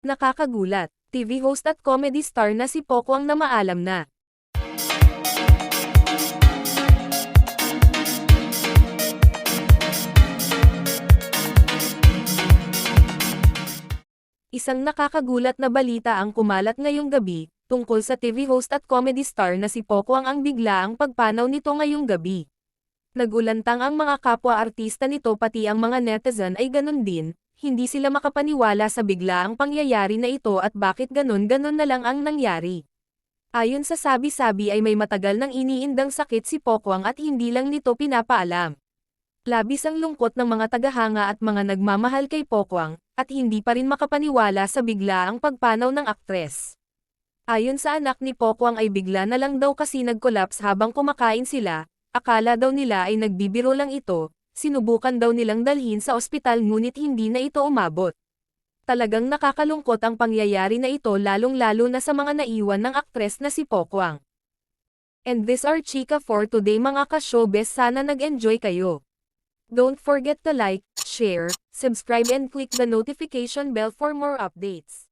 Nakakagulat, TV host at comedy star na si Poco ang namaalam na. Isang nakakagulat na balita ang kumalat ngayong gabi, tungkol sa TV host at comedy star na si Poco ang ang biglaang pagpanaw nito ngayong gabi. Nagulantang ang mga kapwa-artista nito pati ang mga netizen ay ganun din, hindi sila makapaniwala sa biglaang pangyayari na ito at bakit ganun-ganun na lang ang nangyari. Ayon sa sabi-sabi ay may matagal nang iniindang sakit si Pokwang at hindi lang nito pinapaalam. Labis ang lungkot ng mga tagahanga at mga nagmamahal kay Pokwang, at hindi pa rin makapaniwala sa biglaang pagpanaw ng aktres. Ayon sa anak ni Pokwang ay bigla na lang daw kasi nag-collapse habang kumakain sila, akala daw nila ay nagbibiro lang ito, sinubukan daw nilang dalhin sa ospital ngunit hindi na ito umabot. Talagang nakakalungkot ang pangyayari na ito lalong-lalo na sa mga naiwan ng aktres na si Pokwang. And this are Chika for today mga ka-showbiz sana nag-enjoy kayo. Don't forget to like, share, subscribe and click the notification bell for more updates.